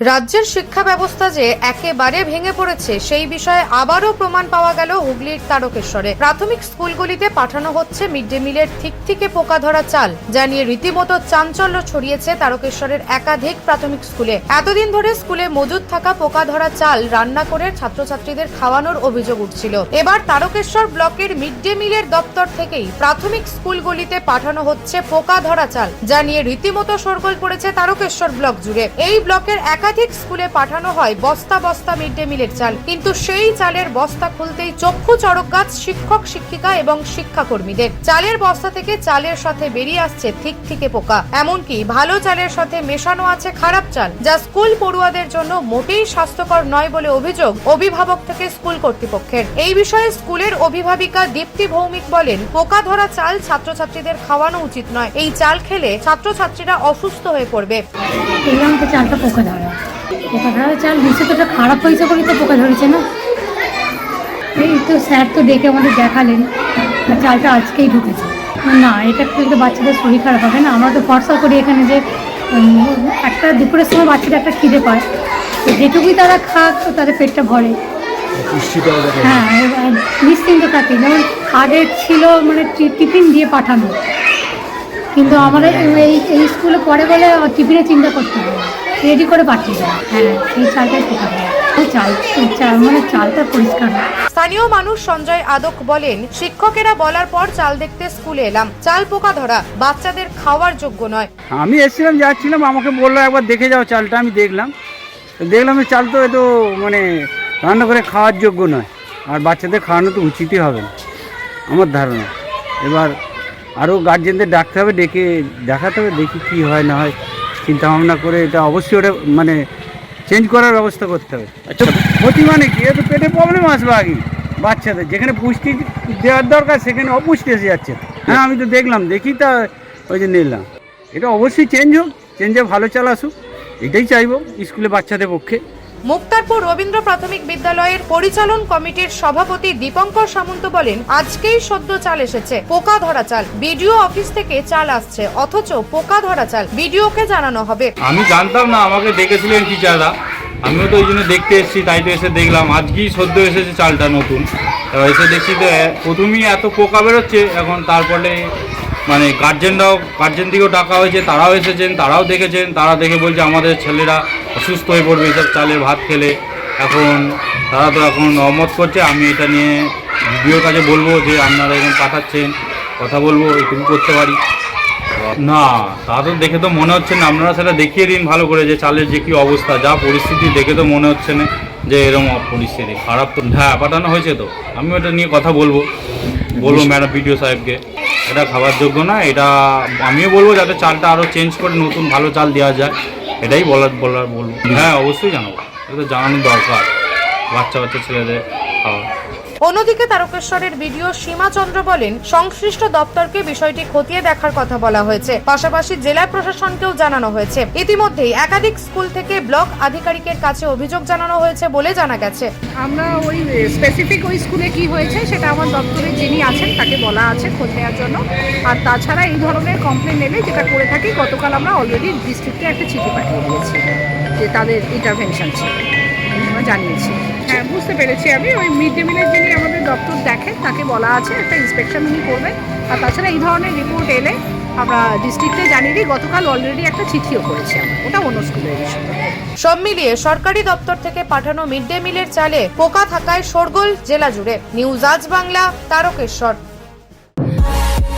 রাজ্যের শিক্ষা ব্যবস্থা যে একেবারে ভেঙে পড়েছে, সেই বিষয়ে আবারও প্রমাণ পাওয়া গেল হুগলির তারকেশ্বরে। প্রাথমিক স্কুলগুলিতে পাঠানো হচ্ছে মিড ডে মিলের ঠিক থেকে পোকা ধরা চাল, যা নিয়ে রীতিমতো চাঞ্চল্য ছড়িয়েছে তারকেশ্বরের একাধিক প্রাথমিক স্কুলে। এতদিন ধরে স্কুলে মজুদ থাকা পোকা ধরা চাল রান্না করে ছাত্রছাত্রীদের খাওয়ানোর অভিযোগ উঠছিল। এবার তারকেশ্বর ব্লকের মিড ডে মিলের দপ্তর থেকেই প্রাথমিক স্কুলগুলিতে পাঠানো হচ্ছে পোকা ধরা চাল, যা নিয়ে রীতিমতো সরগোল পড়েছে তারকেশ্বর ব্লক জুড়ে। এই ব্লকের একাধিক স্কুলে পাঠানো হয় বস্তা বস্তা মিড ডে মিলের চাল। কিন্তু সেই চালের বস্তা খুলতেই চক্ষু চড়ক গাছ শিক্ষক, শিক্ষিকা এবং শিক্ষাকর্মীদের। চালের বস্তা থেকে চালের সাথে বেরিয়ে আসছে ঠিক থেকে পোকা। এমনকি ভালো চালের সাথে মেশানো আছে খারাপ চাল, যা স্কুল পড়ুয়াদের জন্য মোটেই স্বাস্থ্যকর নয় বলে অভিযোগ অভিভাবক থেকে স্কুল কর্তৃপক্ষের। এই বিষয়ে স্কুলের অভিভাবিকা দীপ্তি ভৌমিক বলেন, পোকা ধরা চাল ছাত্রছাত্রীদের খাওয়ানো উচিত নয়। এই চাল খেলে ছাত্রছাত্রীরা অসুস্থ হয়ে পড়বে। চালটা পোকা ধরা। পোকা ধরা তো খারাপ হয়েছে বলেই তো পোকা ধরেছে না? এই তো স্যার তো ডেকে আমাদের দেখালেন চালটা আজকেই ঢুকেছে। না, এটা খেলে তো বাচ্চাদের শরীর খারাপ হবে না। আমরা তো ভরসা করি এখানে যে একটা দুপুরের সময় বাচ্চাটা একটা খিদে পায়। যেটুকুই তারা খাক, তো তাদের পেটটা ভরে। হ্যাঁ নিশ্চিন্ত থাকে। যেমন আগে ছিল মানে টিফিন দিয়ে পাঠানো। কিন্তু আমাদের এই এই স্কুলে পড়ে বলে টিফিনে চিন্তা করতে হবে। রেডি করে পাঠিয়ে দেয় হ্যাঁ এই চালটাই পোকা দেয় চাল চাল মানে চালটা পরিষ্কার। না স্থানীয় মানুষ সঞ্জয় আদক বলেন শিক্ষকেরা বলার পর চাল দেখতে স্কুলে এলাম। চাল পোকা ধরা বাচ্চাদের খাওয়ার যোগ্য নয়। আমি এসেছিলাম যাচ্ছিলাম আমাকে বলল একবার দেখে যাও চালটা আমি দেখলাম। দেখলাম চাল তো এতো মানে রান্না করে খাওয়ার যোগ্য নয়। আর বাচ্চাদের খাওয়ানো তো উচিতই হবে না আমার ধারণা। এবার আরও গার্জেনদের ডাকতে হবে ডেকে দেখাতে হবে দেখি কী হয় না হয়। চিন্তা ভাবনা করে এটা অবশ্যই ওটা মানে চেঞ্জ করার ব্যবস্থা করতে হবে। আচ্ছা। ক্ষতি মানে কি? এত তো পেটে প্রবলেম আসবে আগে বাচ্চাদের। যেখানে পুষ্টি দেওয়ার দরকার সেখানে অপুষ্টি এসে যাচ্ছে। হ্যাঁ আমি তো দেখলাম দেখি তা ওই যে নিলাম। এটা অবশ্যই চেঞ্জ হোক চেঞ্জে ভালো চাল আসুক এটাই চাইব স্কুলে বাচ্চাদের পক্ষে। মুক্তারপুর রবীন্দ্র প্রাথমিক বিদ্যালয়ের পরিচালন কমিটির সভাপতি দীপঙ্কর সামন্ত বলেন, আজকেই সদ্য চাল এসেছে। পোকা ধরা চাল। বিডিও অফিস থেকে চাল আসছে। অথচ পোকা ধরা চাল। বিডিওকে জানানো হবে। আমি জানতাম না, আমাকে ডেকেছিলেন টিচাররা। আমিও তো ওই জন্য দেখতে এসেছি, তাই তো এসে দেখলাম। আজকেই সদ্য এসেছে চালটা নতুন। এবার এসে দেখছি তো প্রথমেই এত পোকা বেরোচ্ছে, এখন তারপরে মানে গার্জেনরাও গার্জেন দিকেও ডাকা হয়েছে, তারাও এসেছেন, তারাও দেখেছেন, তারা দেখে বলছে আমাদের ছেলেরা অসুস্থ হয়ে পড়বে এইসব চালের ভাত খেলে। এখন তারা তো এখন অমত করছে, আমি এটা নিয়ে ভিডিওর কাছে বলব যে আপনারা এখন পাঠাচ্ছেন, কথা বলব, এটুকু করতে পারি। না, তা তো দেখে তো মনে হচ্ছে না, আপনারা সেটা দেখিয়ে দিন ভালো করে যে চালের যে কি অবস্থা, যা পরিস্থিতি দেখে তো মনে হচ্ছে না যে এরকম পরিস্থিতি খারাপ তো হ্যাঁ পাঠানো হয়েছে তো আমি ওটা নিয়ে কথা বলব। বলব ম্যাডাম বিডিও সাহেবকে। এটা খাবার যোগ্য না, এটা আমিও বলব যাতে চালটা আরও চেঞ্জ করে নতুন ভালো চাল দেওয়া যায়। এটাই বলার বলার বলব। হ্যাঁ অবশ্যই জানাব। এটা তো জানানোর দরকার বাচ্চা বাচ্চা ছেলেদের খাওয়া। অন্যদিকে তারকেশ্বরের বিডিও সীমা চন্দ্র বলেন, সংশ্লিষ্ট দপ্তরকে বিষয়টি খতিয়ে দেখার কথা বলা হয়েছে। পাশাপাশি জেলা প্রশাসনকেও জানানো হয়েছে। ইতিমধ্যেই একাধিক স্কুল থেকে ব্লক আধিকারিকের কাছে অভিযোগ জানানো হয়েছে বলে জানা গেছে। আমরা ওই স্পেসিফিক ওই স্কুলে কি হয়েছে সেটা আমার দপ্তরে যিনি আছেন তাকে বলা আছে খোঁজ নেওয়ার জন্য। আর তাছাড়া এই ধরনের কমপ্লেন এলে যেটা করে থাকি, গতকাল আমরা অলরেডি ডিস্ট্রিক্টে একটা চিঠি পাঠিয়ে দিয়েছি যে তাদের ইন্টারভেনশন ছিল। জানিয়েছি। হ্যাঁ বুঝতে পেরেছি আমি। ওই মিড ডে মিলের যিনি আমাদের দপ্তর দেখেন তাকে বলা আছে, একটা ইন্সপেকশন উনি করবেন। আর তাছাড়া এই ধরনের রিপোর্ট এলে আমরা ডিস্ট্রিক্টে জানিয়ে দিই, গতকাল অলরেডি একটা চিঠিও করেছি ওটা অন্য স্কুলের বিষয়। সব মিলিয়ে সরকারি দপ্তর থেকে পাঠানো মিড ডে মিলের চালে পোকা থাকায় শোরগোল জেলা জুড়ে। নিউজ আজ বাংলা, তারকেশ্বর।